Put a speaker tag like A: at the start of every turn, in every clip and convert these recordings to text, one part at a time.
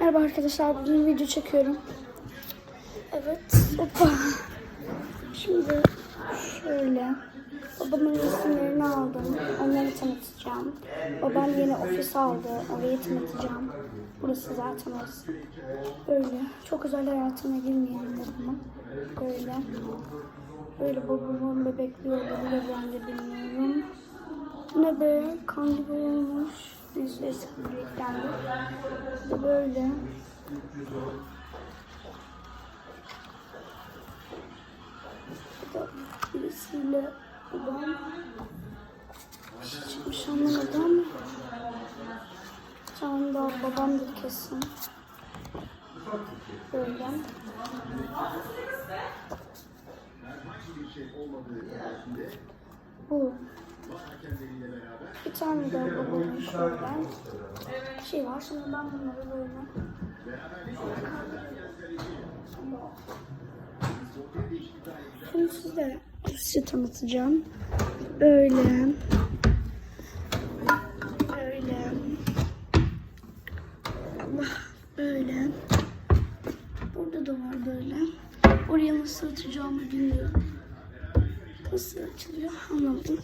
A: Merhaba arkadaşlar, bugün video çekiyorum. Evet, hoppa. Şimdi şöyle, babamın resimlerini aldım, onları tanıtacağım. Babam yeni ofis aldı, orayı tanıtacağım. Burası zaten orası. Böyle, çok özel hayatına girmeyelim babamın. Böyle, böyle babamın bebekliyorları ve ben de bilmiyorum. Ne be, kan gibi olmuş. Neyse eski büyüklendi. İşte böyle. Da birisiyle babam bir şey çıkmış anlamadım ama Can da babamdır kesin. Böyle. Bu. Bir tane de babamın şöyle şey var. Şimdi ben bunları böyle Şimdi size size tanıtacağım. Böyle. Böyle. Allah böyle. Burada da var böyle. Oraya nasıl açacağımı bilmiyorum. Nasıl açılıyor anlamadım.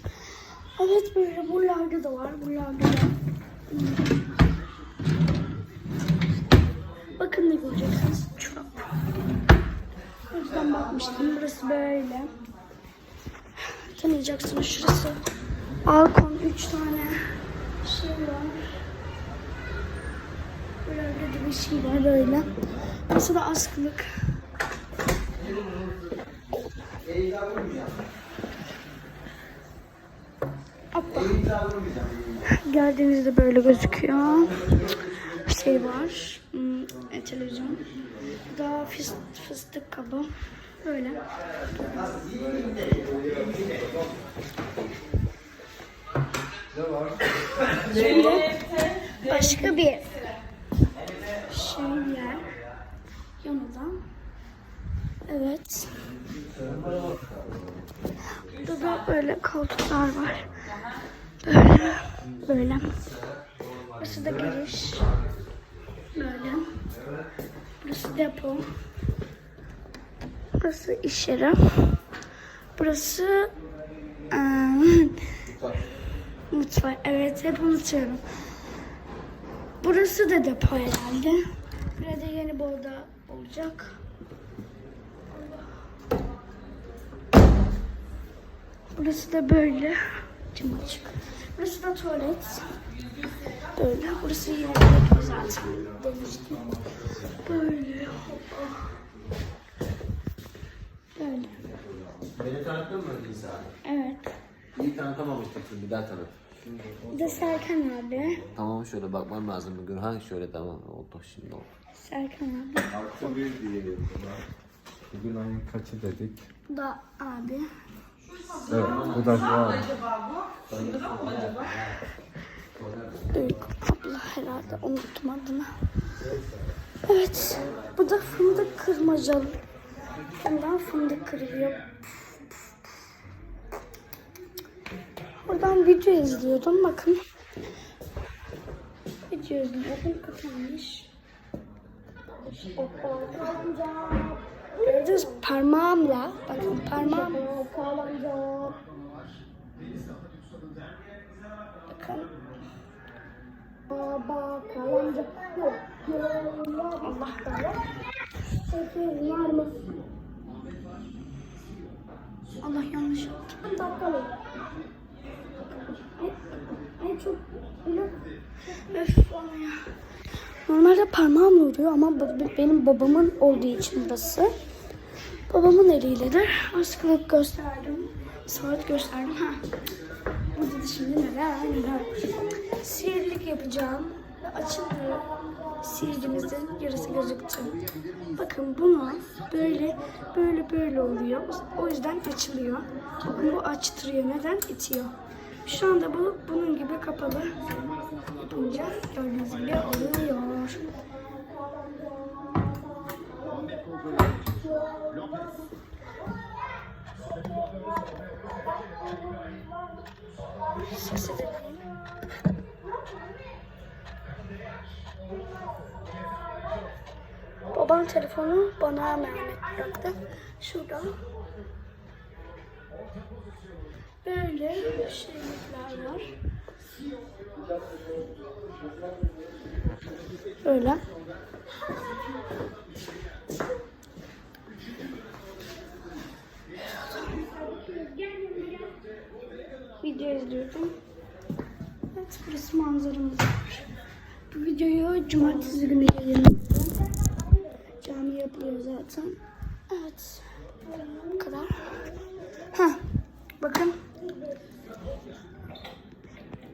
A: Evet böyle buralarda da var. Buralarda da. Bakın ne göreceksiniz. Çöp. O yüzden bakmıştım. Burası böyle. Tanıyacaksınız şurası. Balkon. Üç tane şey var. Burada da bir şey var böyle. Burası da askılık. Hoppa. Geldiğinizde böyle gözüküyor. Şey var. Hmm, e, televizyon. Bu da fıs- fıstık kabı. Böyle. Şimdi başka bir şey yer. Yanından. Evet. Burada da böyle koltuklar var. Böyle. Böyle. Burası da giriş. Böyle. Burası depo. Burası iş yeri. Burası eee, mutfak. Evet hep unutuyorum. Burası da depo herhalde. Burada yeni bir oda olacak. Burası da böyle. Cam açık. Burası da tuvalet. Böyle. Burası yine zaten. Demiştim. Böyle. Hoppa. Böyle.
B: Beni tanıttın mı İsa?
A: Evet.
B: İyi tanıtamamıştık şimdi bir daha tanıt.
A: Bu da Serkan abi.
B: Tamam şöyle bakmam lazım bugün. Ha şöyle tamam oldu şimdi oldu.
A: Serkan abi.
C: Artı bir diyelim buna. Bugün ayın kaçı dedik?
A: Bu da abi.
C: Evet, bu da şu an.
A: Büyük abla herhalde unuttum adını. Evet. Bu da fındık kırmacalı. Bundan fındık kırıyor. Buradan video izliyordum. Bakın. Video izliyordum. Kapanmış. Gördünüz parmağımla. Bakın parmağım. Bakın. Allah mı? Allah yanlış yaptı. Mı? Ay çok. Öf ya. Normalde parmağımla vuruyor ama benim babamın olduğu için burası. Babamın eliyledir. Askılık gösterdim. Saat gösterdim. Ha. Burada da şimdi neler neler. Sihirlik yapacağım. Ve açıldı. Sihirimizin yarısı gözüktü. Bakın bunu böyle böyle böyle oluyor. O yüzden açılıyor. Bakın bu açtırıyor. Neden? İtiyor. Şu anda bu bunun gibi kapalı. Yapınca gördüğünüz gibi oluyor. Ses babam telefonu bana emanet bıraktı. Şurada. Böyle şeyler var. Böyle. İzliyorum. Evet, burası manzaramız. Bu videoyu cumartesi günü yayınladım. Cami yapılıyor zaten. Evet. Bu kadar. Ha, bakın.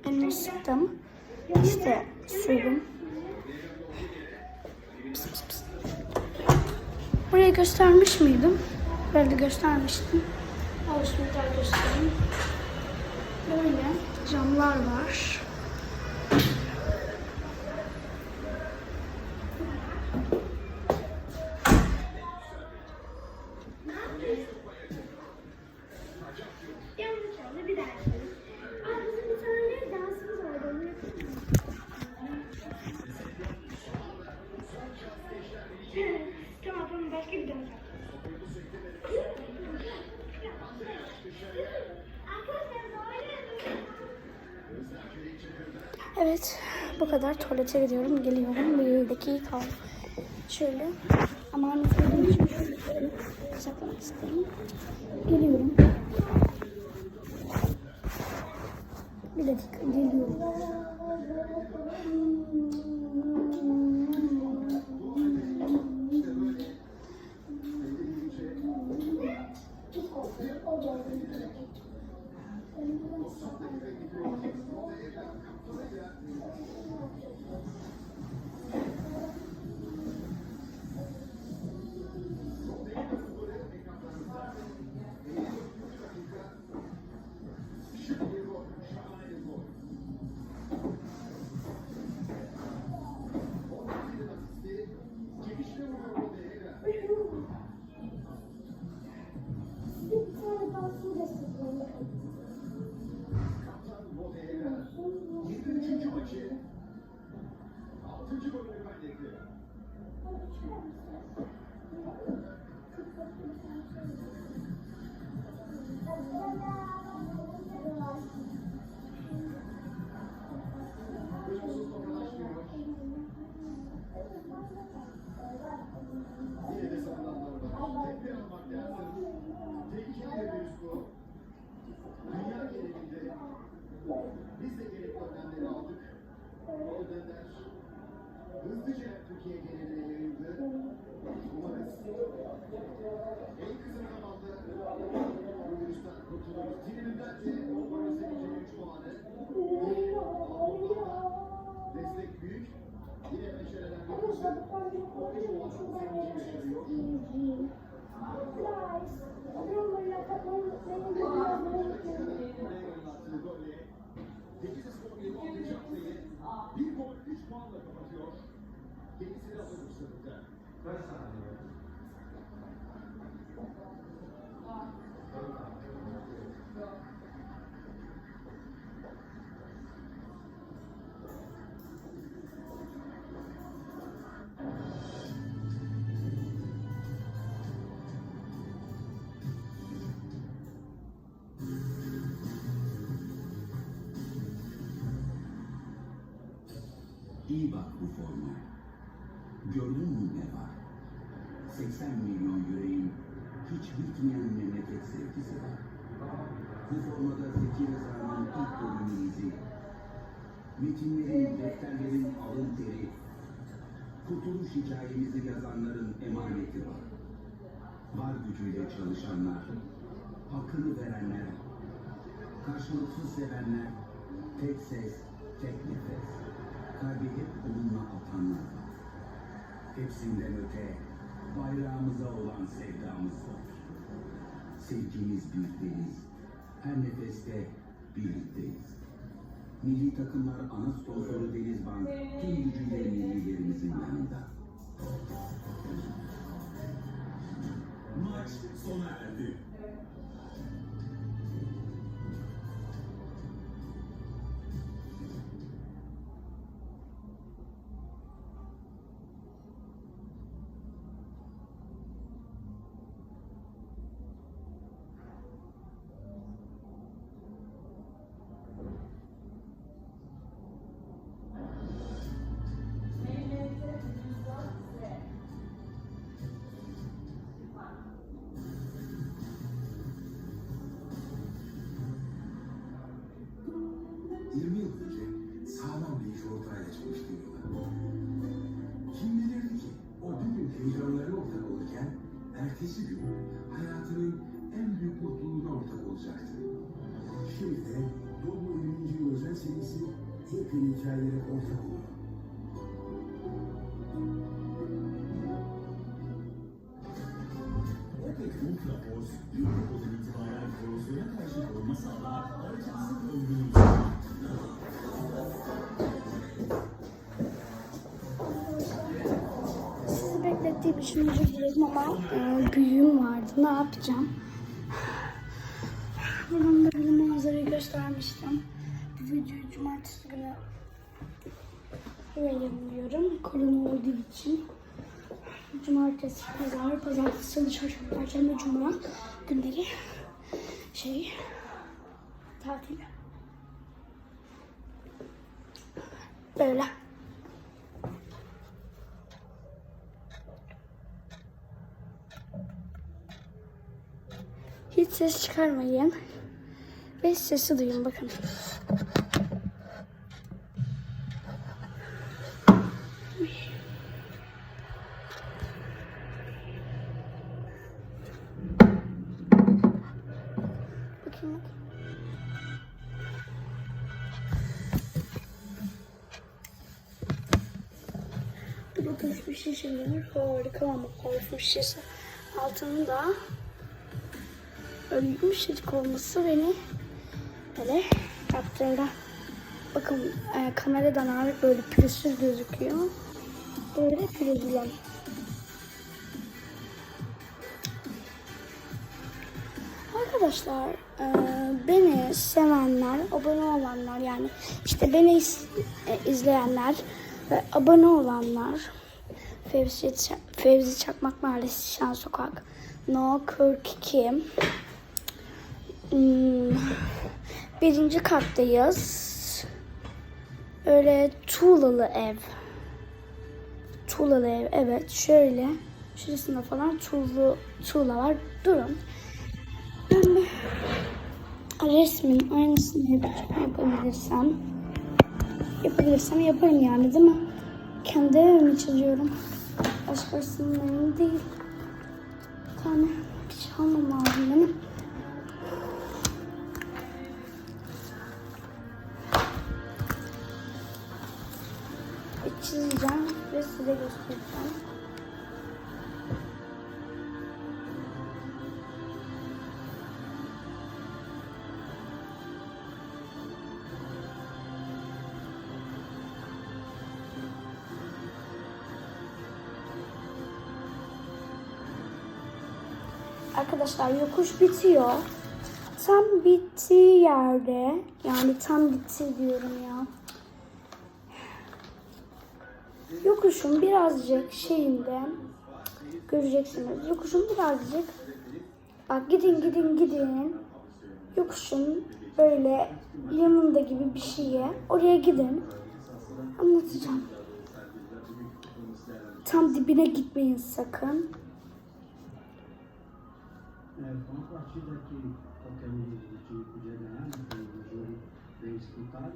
A: Elimi sıktım. İşte sürdüm. Pıs. Burayı göstermiş miydim? Böyle göstermiştim. Al şimdi daha göstereyim. Böyle camlar var.
D: Yanlış bir daha yapalım. Aa, bizim bir tane dansımız vardı. Onu yapalım. tamam tamam başka bir dans yapalım. Arkadaşlar böyle
A: Evet, bu kadar. Tuvalete gidiyorum, geliyorum. Bir dakika. Şöyle. Ama anlatmadığım için şöyle saklamak istedim.
E: İyi bak bu forma. Gördün mü ne var? 80 milyon yüreğin hiç bitmeyen memleket sevgisi var. Bu formada Zeki Rıza'nın ilk bölümü izi. Metinlerin, defterlerin alın teri. Kurtuluş hikayemizi yazanların emaneti var. Var gücüyle çalışanlar, hakkını verenler, karşılıksız sevenler, tek ses, tek nefes, kalbi hep onunla atanlar var. Hepsinden öte bayrağımıza olan sevdamız var. Sevgimiz bir deniz, her nefeste birlikteyiz. Milli takımlar ana sponsoru Denizbank tüm gücüyle millilerimizin yanında. Maç sona erdi. Sakın hikayelere ortak.
F: Opec Ultra Force, büyük okuldan itibaren korozyona karşı koruma sağlar, aracınızın ömrünü
A: Sizi beklettiğim için özür dilerim ama e, büyüğüm vardı. Ne yapacağım? Buradan da bir manzarayı göstermiştim. Bu videoyu cumartesi günü yayınlıyorum. Korona olduğu için. Cumartesi, pazar, pazartesi, salı, çarşamba, perşembe, cuma günleri şey tatil. Böyle. Hiç ses çıkarmayın. Ve sesi duyun. Bakın şişeleri harika ama parfüm şişesi altında böyle yumuşacık olması beni böyle yaptırdı. Bakın e, kameradan abi böyle pürüzsüz gözüküyor. Böyle pürüzlü. Arkadaşlar e, beni sevenler, abone olanlar yani işte beni iz- e, izleyenler ve abone olanlar Fevzi, Fevzi Çakmak Mahallesi Şan Sokak No 42 Hmm, birinci kattayız. Öyle tuğlalı ev. Tuğlalı ev evet şöyle. Şurasında falan tuğlu, tuğla var. Durun. Ben bir resmin aynısını yapabilirsem. Yapabilirsem yaparım yani değil mi? Kendi evimi çiziyorum. Başkasının evini değil. Bir tane bir şey lazım benim. Çizeceğim ve size göstereceğim. Arkadaşlar yokuş bitiyor. Tam bittiği yerde yani tam bitti diyorum ya. Yokuşun birazcık şeyinde göreceksiniz. Yokuşun birazcık bak gidin gidin gidin. Yokuşun böyle yanında gibi bir şeye oraya gidin. Anlatacağım. Tam dibine gitmeyin sakın.
G: É, foi uma partida que qualquer um do time podia ganhar, né? Foi um jogo bem disputado.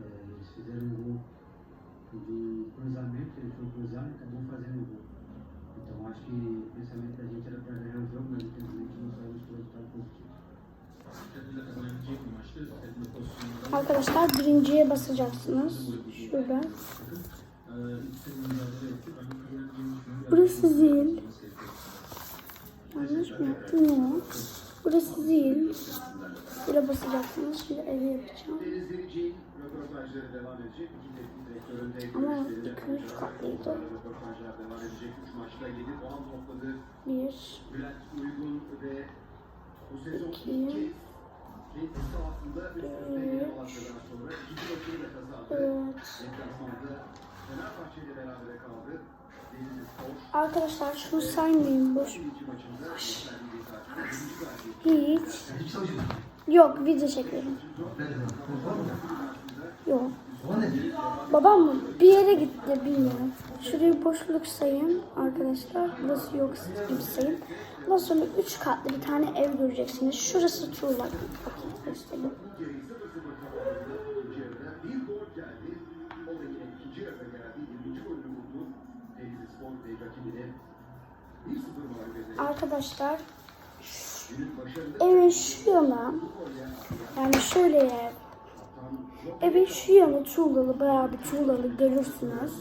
G: É, eles fizeram um gol de cruzamento, ele foi cruzado e acabou fazendo o gol. Então acho que o pensamento da gente era para ganhar o jogo, mas infelizmente não saímos com o resultado positivo.
A: Arkadaşlar birinciye basacaksınız. Şurada. Burası zil. Yanlış mı yaptım ya? Burası zil. Buraya basacaksınız. Şimdi evi yapacağım. Ama iki üç katlıydı.
H: Röportajlar devam edecek. Üç maçta 7 puan topladı.
A: Bir, İki.
H: ilk kez kendi sahasında üst üste yeni maçlardan sonra ikinci maçını da kazandı.
A: üç.
H: Deplasmanda Fenerbahçe ile berabere kaldı.
A: Arkadaşlar şunu saymayın boş. Hiç. Yok video çekiyorum. Yok. Babam mı? Bir yere gitti bilmiyorum. Şurayı boşluk sayın arkadaşlar. Burası yok gibi sayın. Ondan sonra üç katlı bir tane ev göreceksiniz. Şurası tuğla. Bakın göstereyim. Arkadaşlar evin şu yana yani şöyle Evin şu yanı tuğlalı, bayağı bir tuğlalı görürsünüz.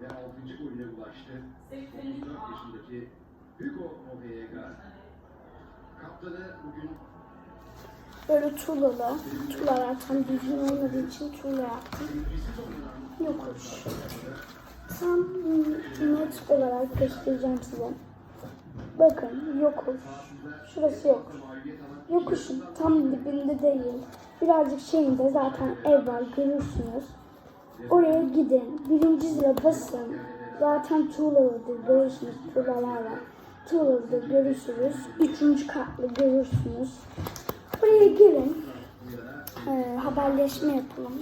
H: ve 6. golüne ulaştı. 34 yaşındaki Hugo Oviega. Kaptanı bugün
A: Böyle tuğlalı. Tuğlalar tam düzgün olmadığı için tuğla yaptım. Yokuş. Tam net olarak göstereceğim size. Bakın yokuş. Şurası yok. Yokuşun tam dibinde değil. Birazcık şeyinde zaten ev var görürsünüz. Oraya gidin. Birinci zile basın. Zaten tuğlalıdır görürsünüz. Tuğlalar var. Tuğlalıdır görürsünüz. Üçüncü katlı görürsünüz. Oraya gelin. Ee, haberleşme yapalım.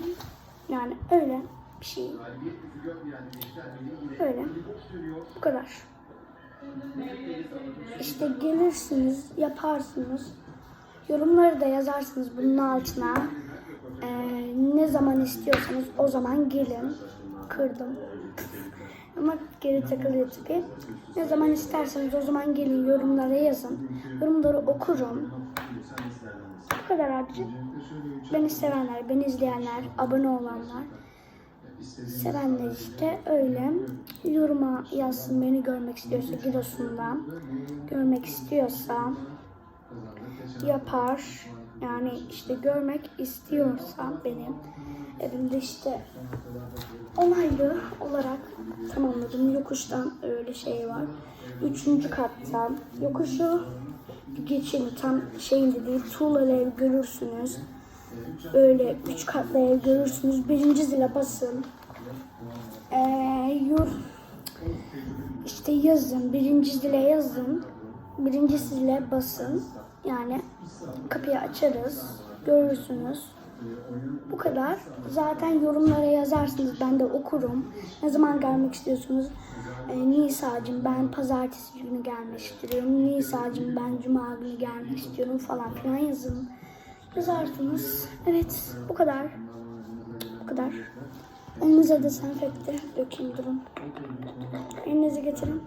A: Yani öyle bir şey. Öyle. Bu kadar. İşte gelirsiniz, yaparsınız. Yorumları da yazarsınız bunun altına. Ee, ne zaman istiyorsanız o zaman gelin. Kırdım. Ama geri takılıyor tabii. Ne zaman isterseniz o zaman gelin yorumlara yazın. Yorumları okurum. Bu kadar abicim. Beni sevenler, beni izleyenler, abone olanlar. Sevenler işte öyle. Yoruma yazsın beni görmek istiyorsa Giresun'dan. Görmek istiyorsa yapar. Yani işte görmek istiyorsa benim evimde işte onaylı olarak tamamladım. Yokuştan öyle şey var. Üçüncü katta yokuşu geçin tam şeyinde değil. Tuğlalı ev görürsünüz. Böyle üç katlı ev görürsünüz. Birinci zile basın. Ee, yor, işte yazın. Birinci zile yazın. Birinci zile basın. Yani kapıyı açarız. Görürsünüz. Bu kadar. Zaten yorumlara yazarsınız. Ben de okurum. Ne zaman gelmek istiyorsunuz? Ee, Nisa'cığım ben pazartesi günü gelmek istiyorum. Nisa'cığım ben cuma günü gelmek istiyorum falan filan yazın. Yazarsınız. Evet bu kadar. Bu kadar. Elinize dezenfekte dökeyim durun. Elinizi getirin.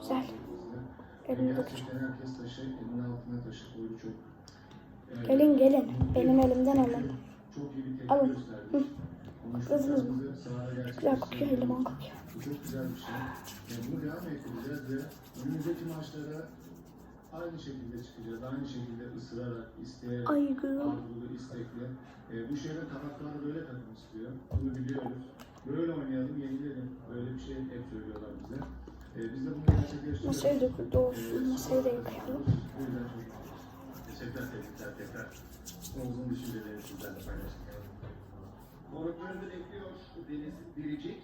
A: Güzel. Elini dökeceğim.
H: çok
A: Gelin gelin. Benim elimden alın.
H: çok
A: Alın. Hı.
H: Sahada gerçekleştirdik.
A: Güzel kokuyor, limon kokuyor.
H: Çok güzel bir şey. Bunu devam ettireceğiz ve önümüzdeki maçlara aynı şekilde çıkacağız. Aynı şekilde ısırarak, isteyerek, arzulu, istekli. E, bu şehre taraftarı böyle takım istiyor. Bunu biliyoruz. Böyle oynayalım, yenilelim. Böyle bir şey hep söylüyorlar bize. E, biz de bunu gerçekleştiriyoruz.
A: Masayı döküldü olsun. Masayı da yıkayalım.
H: Bu yüzden çok teşekkürler, tebrikler tekrar. Oğuz'un düşüncelerini sizlerle paylaştık. Konuklarını bekliyor Deniz Biricik.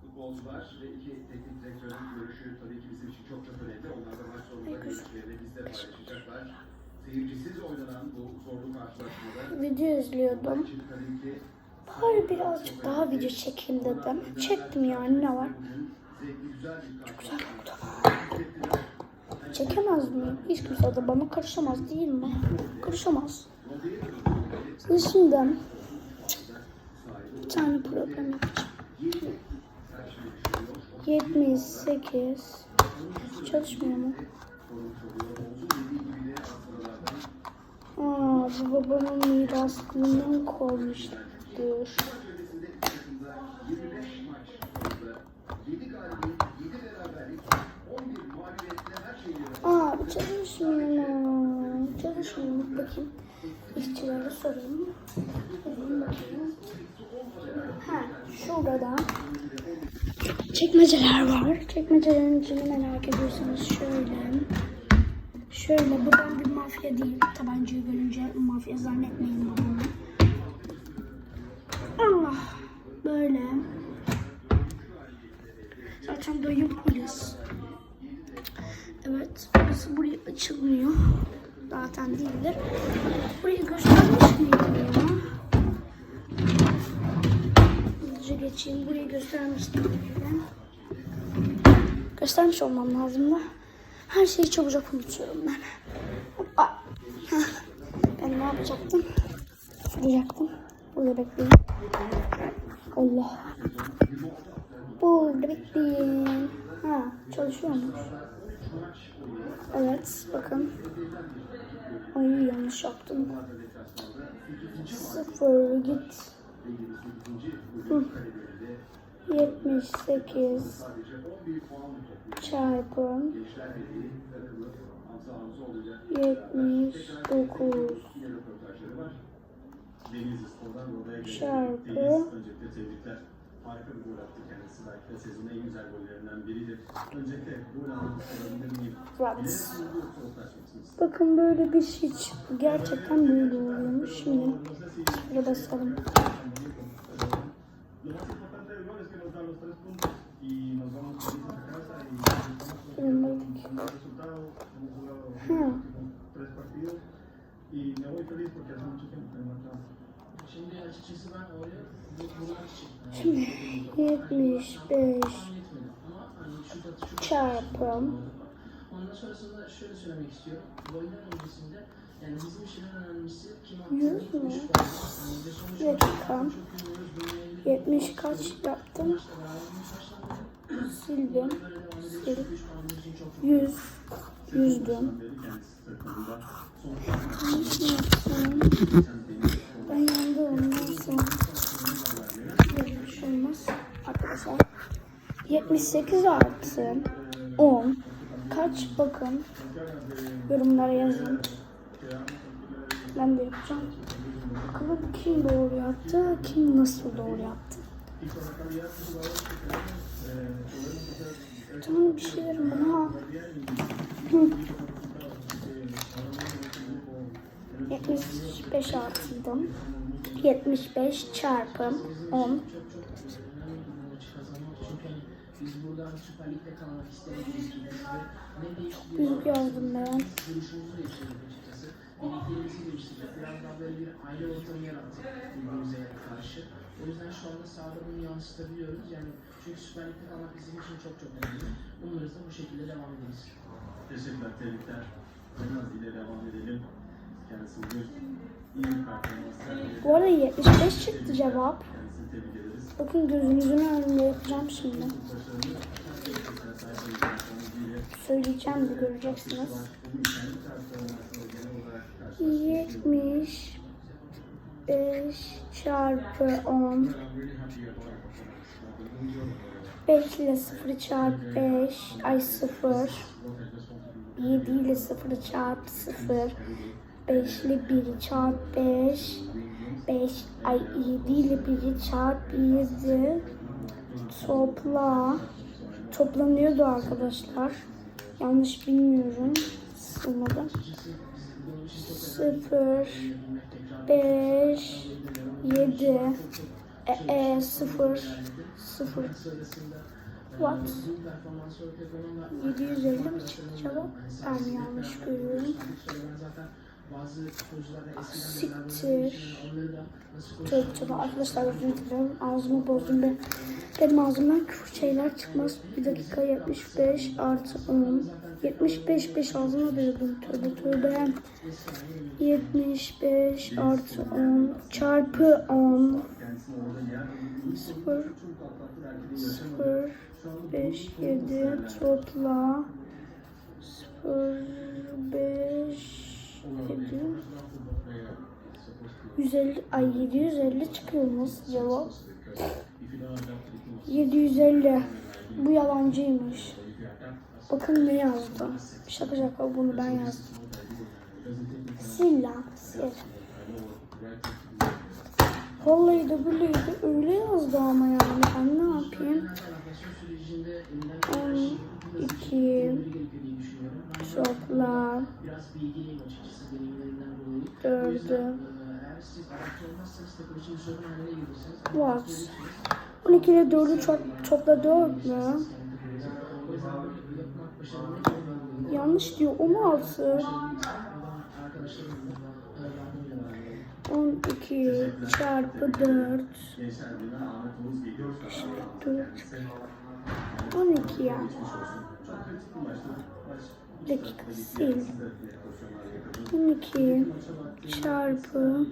H: Futbolcular ve iki teknik direktörün görüşü tabii ki bizim için çok çok önemli. Onlar da maç sonunda. Seyircisiz oynanan bu zorlu karşılaşmada
A: Video izliyordum. Bari birazcık daha video çekeyim dedim. Çektim yani ne var?
H: zevkli güzel karşılaşma.
A: Çekemez miyim? Hiç kimse de bana karışamaz değil mi? Karışamaz. Şimdi bir tane program yapacağım. 78 Çalışmıyor mu?
H: Beraberlik, 11 mağlubiyetle her şeyi
A: Aa, bu çalışmıyor? Çalışmıyor? Bakayım. İşçilere sorayım. Ha, şurada çekmeceler var. Çekmecelerin içini merak ediyorsanız şöyle. Şöyle, bu ben bir mafya değil. Tabancayı görünce mafya zannetmeyin babamı. Allah. Böyle. Zaten dayım polis. Evet, burası buraya açılmıyor. Zaten değildir. Burayı göstermiş miydim ya? Hızlıca geçeyim. Burayı göstermiştim. Göstermiş olmam lazım da. Her şeyi çabucak unutuyorum ben. Hoppa. Ben ne yapacaktım? Soracaktım. Burada bekleyin. Allah. Burada bekleyin. Ha, çalışıyormuş. Evet, bakın. Ay yanlış yaptım. Sıfır git. Hı. 78 çarpı 79
F: Denizli Spor'dan oraya geldi.
A: Çarpı.
F: Harika bir gol attı kendisi. Belki de sezonun en güzel gollerinden biridir. Öncelikle gol almak?
A: Bakın böyle bir şey çıktı. Gerçekten böyle oluyormuş. Şimdi şuraya basalım.
F: Lo más importante del gol es que nos da los y nos vamos a casa y y me voy feliz porque hace mucho tiempo que no marcaba.
I: Şimdi açıkçası ben oraya bu bulmak için yani
A: Şimdi 75
I: tahmin etmedim ama hani şut atışı
A: çarpı
I: Ondan sonrasında şöyle söylemek istiyorum. Golden öncesinde yani bizim için en önemlisi kim
A: Bir
I: olarak
A: dakika. 70 kaç yaptım? Sildim. Sil.
I: Üç puan bizim için çok çok
A: 100 yüzdüm. Ben? Yok, bir şey olmaz. Arkadaşlar. 78 artı 10 kaç bakın. Yorumlara yazın. Ben de yapacağım. Bakalım kim doğru yaptı, kim nasıl doğru yaptı. Tamam bir şey verin bana. Hı. 75 artıydım. 75 çarpı 10.
I: çok
A: Büyük yazdım ben.
I: O yüzden şu anda sahada bunu yansıtabiliyoruz. Yani çünkü Süper Lig'de kalmak bizim için çok çok önemli. Umarız da bu şekilde devam ederiz.
F: Teşekkürler, tebrikler. Biraz ile devam edelim. Kendisi bugün iyi bir performans.
A: Bu arada 75 çıktı cevap. Bakın gözünüzün önünde yapacağım şimdi. Söyleyeceğim de göreceksiniz.
F: bugün kendi performansını genel olarak karşılaştırıyor.
A: 75 çarpı 10
F: I'm really happy about our performance.
A: 5 ile 0 çarpı 5 ay 0 7 ile 0 çarpı 0 5 ile 1 çarpı 5 5 ay 7 ile 1 çarpı 7 topla. Toplanıyordu arkadaşlar. Yanlış bilmiyorum. Sığmadı 0 5 7 e, e, 0 0 What? 750 mi çıktı cevap? Ben yanlış görüyorum.
I: Bazı futbolcularda eskiden
A: Siktir. tövbe arkadaşlar özür dilerim. Ağzımı bozdum ben. Benim ağzımdan küfür şeyler çıkmaz. Bir dakika 75 artı 10. 75 5 ağzıma dövdüm. Tövbe tövbe. 75 artı 10 çarpı 10. 0 0 5 7 topla 0 5 7 150 ay 750 çıkıyor nasıl cevap? 750. Bu yalancıymış. Bakın ne yazdı. Şaka şaka bunu ben yazdım. Sil lan sil. Vallahi de billahi de öyle yazdı ama yani ben ne yapayım?
I: sürecinde elinden
A: 12
I: gerekiyor diye düşünüyorum. Ben
A: topla
I: biraz bilgiliyim açıkçası deneyimlerimden dolayı.
A: 4'ü
I: Eğer siz adapte olmazsanız takım için sorun haline gelirsiniz.
A: What? 12 ile 4'ü çok, topla 4 mü? Yanlış diyor 16 12 çarpı 4
F: Gençler Birliği'ne Ahmet Oğuz geliyor.
A: 4 12 ya.
F: Çok kritik bir maçtı. Maç
A: Bir dakika sil 12 çarpı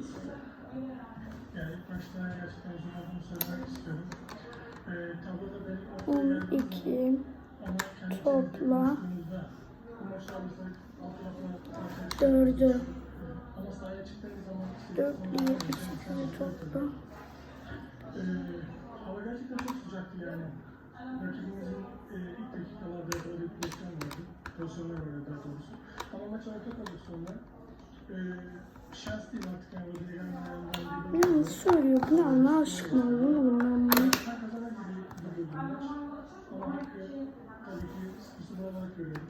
F: benim
A: 12 topla
F: bu maçta alırsak alt tarafına
A: 4'ü
J: sahaya çıktığınız zaman
A: 4 78 toplam.
J: Ee, hava gerçekten çok sıcaktı yani. Rakibimizin e, ilk dakikalarda böyle bir pozisyonlar vardı daha doğrusu. Ama maç orta pozisyonda e, şans değil artık yani o dileğen ayağından
A: Ne soruyor? Ne Allah aşkına oğlum ben bunu.
J: Sen gibi gidiyor maç. Ama tabii ki kusur olarak görüyorum.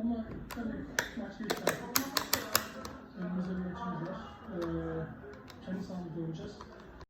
J: Ama tabii maç geçti artık. Önümüzde bir maçımız var. Ee, kendi sahamızda olacağız.